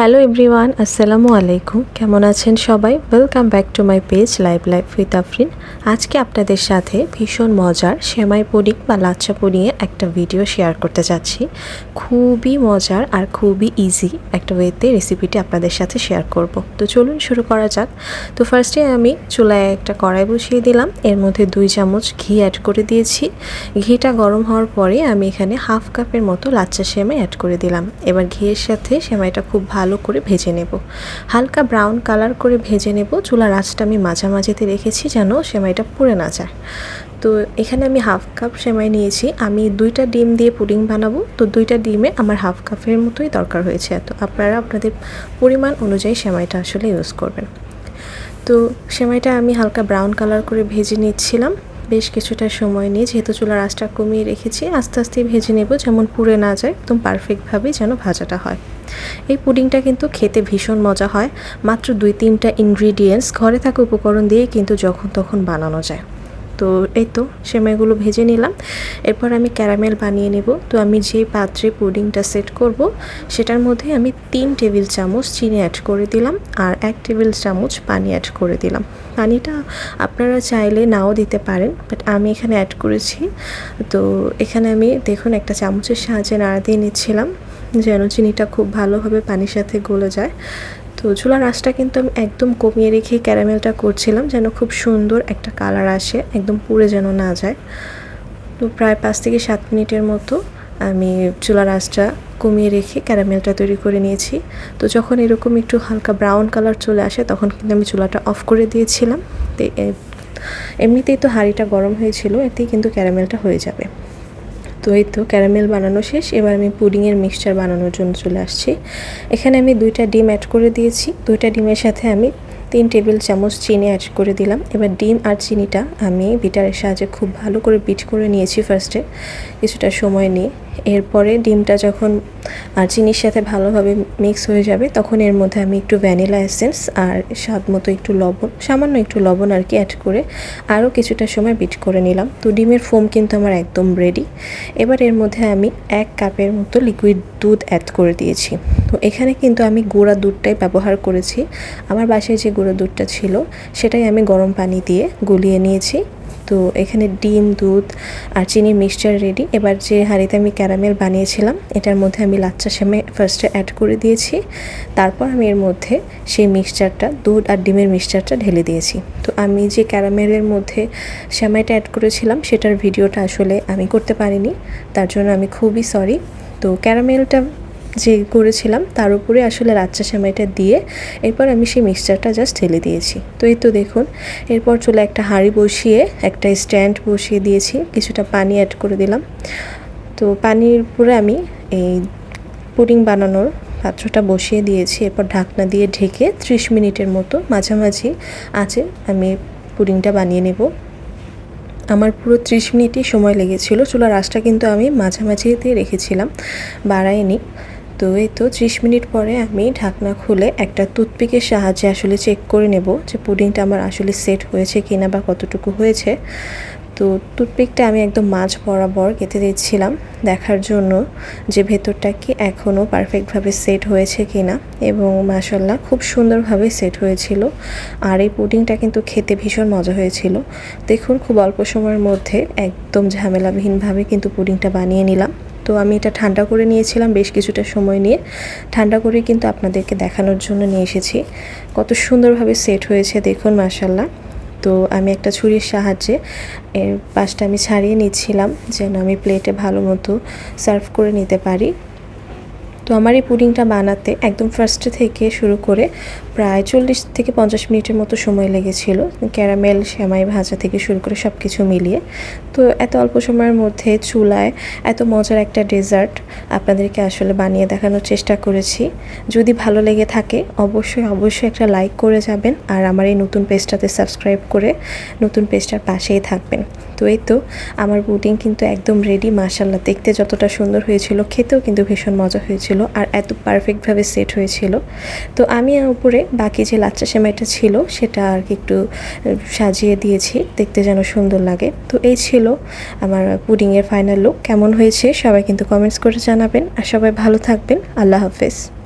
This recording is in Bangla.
হ্যালো এভরিওয়ান আসসালামু আলাইকুম কেমন আছেন সবাই? Welcome back to my page live life with Afrin আজকে আপনাদের সাথে ভীষণ মজার সেমাই পুডিং বা লাচ্চা পুডিংয়ের একটা ভিডিও শেয়ার করতে যাচ্ছি। খুবই মজার আর খুবই ইজি একটা ওয়েতে রেসিপিটি আপনাদের সাথে শেয়ার করব। তো চলুন শুরু করা যাক। তো ফার্স্টে আমি চুলায় একটা কড়াই বসিয়ে দিলাম। এর মধ্যে দুই চামচ ঘি অ্যাড করে দিয়েছি। ঘিটা গরম হওয়ার পরে আমি এখানে হাফ কাপের মতো লাচ্চা সেমাই অ্যাড করে দিলাম। এবার ঘিয়ের সাথে সেমাইটা খুব ভালো করে ভেজে নেব। হালকা ব্রাউন কালার করে ভেজে নেব। চুলার আঁচটা আমি মাঝামাঝিতে রেখেছি যেন সেমাইটা পুড়ে না যায়। তো এখানে আমি হাফ কাপ সেমাই নিয়েছি। আমি দুইটা ডিম দিয়ে পুডিং বানাবো। তো দুইটা ডিমে আমার হাফ কাপের মতোই দরকার হয়েছে। এত আপনারা আপনাদের পরিমাণ অনুযায়ী সেমাইটা আসলে ইউজ করবেন। তো সেমাইটা আমি হালকা ব্রাউন কালার করে ভেজে নিচ্ছিলাম। বেশ কিছুটা সময় নিয়ে যেহেতু চুলার আঁচটা কমিয়ে রেখেছি, আস্তে আস্তে ভেজে নেব যেমন পুড়ে না যায়, একদম পারফেক্টভাবেই যেন ভাজাটা হয়। এই পুডিংটা কিন্তু খেতে ভীষণ মজা হয়, মাত্র দুই তিনটা ইনগ্রিডিয়েন্টস ঘরে থাকা উপকরণ দিয়ে কিন্তু যখন তখন বানানো যায়। তো এই তো সেমাইগুলো ভেজে নিলাম। এরপর আমি ক্যারামেল বানিয়ে নেব। তো আমি যে পাত্রে পুডিংটা সেট করব, সেটার মধ্যে আমি তিন টেবিল চামচ চিনি অ্যাড করে দিলাম আর এক টেবিল চামচ পানি অ্যাড করে দিলাম। পানিটা আপনারা চাইলে নাও দিতে পারেন বাট আমি এখানে অ্যাড করেছি। তো এখানে আমি দেখুন একটা চামচের সাহায্যে নাড়া দিয়ে নিচ্ছিলাম, যেন চিনিটা খুব ভালোভাবে পানির সাথে গলে যায়। তো চুলার আঁচটা কিন্তু আমি একদম কমিয়ে রেখে ক্যারামেলটা করছিলাম, যেন খুব সুন্দর একটা কালার আসে, একদম পুড়ে যেন না যায়। তো প্রায় পাঁচ থেকে সাত মিনিটের মতো আমি চুলার আঁচটা কমিয়ে রেখে ক্যারামেলটা তৈরি করে নিয়েছি। তো যখন এরকম একটু হালকা ব্রাউন কালার চলে আসে, তখন কিন্তু আমি চুলাটা অফ করে দিয়েছিলাম। তো এমনিতেই তো হাঁড়িটা গরম হয়েছিল, এতেই কিন্তু ক্যারামেলটা হয়ে যাবে। তো এই তো ক্যারামেল বানানো শেষ। এবার আমি পুডিংয়ের মিক্সচার বানানোর জন্য চলে আসছি। এখানে আমি দুইটা ডিম অ্যাড করে দিয়েছি। দুইটা ডিমের সাথে আমি তিন টেবিল চামচ চিনি অ্যাড করে দিলাম। এবার ডিম আর চিনিটা আমি বিটারের সাহায্যে খুব ভালো করে বিট করে নিয়েছি ফার্স্টে কিছুটা সময় নিয়ে। এরপরে ডিমটা যখন, আর চিনির সাথে ভালোভাবে মিক্স হয়ে যাবে, তখন এর মধ্যে আমি একটু ভ্যানিলা এসেন্স আর স্বাদ মতো একটু লবণ, সামান্য একটু লবণ আর কি অ্যাড করে আরও কিছুটা সময় বিট করে নিলাম। তো ডিমের ফোম কিন্তু আমার একদম রেডি এবার এর মধ্যে আমি এক কাপের মতো লিকুইড দুধ অ্যাড করে দিয়েছি। তো এখানে কিন্তু আমি গুঁড়া দুধটাই ব্যবহার করেছি। আমার বাসায় যে গুঁড়ো দুধটা ছিল, সেটাই আমি গরম পানি দিয়ে গুলিয়ে নিয়েছি। তো এখানে ডিম, দুধ আর চিনির মিক্সচার রেডি এবার যে হাঁড়িতে আমি ক্যারামেল বানিয়েছিলাম, এটার মধ্যে আমি লাচ্চা সেমাই ফার্স্টে অ্যাড করে দিয়েছি। তারপর আমি এর মধ্যে সেই মিক্সচারটা দুধ আর ডিমের মিক্সচারটা ঢেলে দিয়েছি। তো আমি যে ক্যারামেলের মধ্যে সেমাইটা অ্যাড করেছিলাম, সেটার ভিডিওটা আসলে আমি করতে পারিনি। তার জন্য আমি খুবই সরি তো ক্যারামেলটা যে করেছিলাম, তার উপরে আসলে লাচ্চা সেমাইটা দিয়ে এরপর আমি সেই মিক্সচারটা জাস্ট ঢেলে দিয়েছি। তো এই তো দেখুন, এরপর চলে একটা হাঁড়ি বসিয়ে, একটা স্ট্যান্ড বসিয়ে দিয়েছি, কিছুটা পানি অ্যাড করে দিলাম। তো পানির উপরে আমি এই পুডিং বানানোর পাত্রটা বসিয়ে দিয়েছি, এরপর ঢাকনা দিয়ে ঢেকে ত্রিশ মিনিটের মতো মাঝামাঝি আছে আমি পুডিংটা বানিয়ে নেব। আমার পুরো ত্রিশ মিনিটই সময় লেগেছিল, চুলার আঁচটা কিন্তু আমি মাঝামাঝিতে রেখেছিলাম, বাড়াইনি। তো এই তো ত্রিশ মিনিট পরে আমি ঢাকনা খুলে একটা টুথপিকের সাহায্যে আসলে চেক করে নেব যে পুডিংটা আমার আসলে সেট হয়েছে কিনা বা কতটুকু হয়েছে। তো টুথপিকটা আমি একদম মাছ বরাবর কেটে দিচ্ছিলাম। দেখার জন্য যে ভেতরটা কি এখনও পারফেক্টভাবে সেট হয়েছে কি না এবং মাসাল্লাহ খুব সুন্দরভাবে সেট হয়েছিল। আর এই পুডিংটা কিন্তু খেতে ভীষণ মজা হয়েছিল। দেখুন, খুব অল্প সময়ের মধ্যে একদম ঝামেলাবিহীনভাবে কিন্তু পুডিংটা বানিয়ে নিলাম। তো আমি এটা ঠান্ডা করে নিয়েছিলাম বেশ কিছুটা সময় নিয়ে। ঠান্ডা করে কিন্তু আপনাদেরকে দেখানোর জন্য নিয়ে এসেছি। কত সুন্দরভাবে সেট হয়েছে, দেখুন মাসাল্লাহ তো আমি একটা ছুরির সাহায্যে এর পাশটা আমি ছাড়িয়ে নিচ্ছিলাম যেন আমি প্লেটে ভালো মতো সার্ভ করে নিতে পারি। তো আমার এই পুডিংটা বানাতে একদম ফার্স্টে থেকে শুরু করে প্রায় চল্লিশ থেকে পঞ্চাশ মিনিটের মতো সময় লেগেছিল। ক্যারামেল, সেমাই ভাজা থেকে শুরু করে সব কিছু মিলিয়ে। তো এত অল্প সময়ের মধ্যে চুলায় এত মজার একটা ডেজার্ট আপনাদেরকে আসলে বানিয়ে দেখানোর চেষ্টা করেছি। যদি ভালো লেগে থাকে, অবশ্যই অবশ্যই একটা লাইক করে যাবেন আর আমার এই নতুন পেজটাতে সাবস্ক্রাইব করে নতুন পেজটার পাশেই থাকবেন। তো এই তো, আমার পুডিং কিন্তু একদম রেডি মাসাল্লাহ দেখতে যতটা সুন্দর হয়েছিল, খেতেও কিন্তু ভীষণ মজা হয়েছিল আর এত পারফেক্টভাবে সেট হয়েছিল। তো আমি উপরে বাকি যে লাচ্চা সেমাইটা ছিল, সেটা আর কি একটু সাজিয়ে দিয়েছি। দেখতে যেন সুন্দর লাগে। তো এই ছিল আমার পুডিংয়ের ফাইনাল লুক কেমন হয়েছে সবাই কিন্তু কমেন্টস করে জানাবেন। আর সবাই ভালো থাকবেন। আল্লাহ হাফেজ।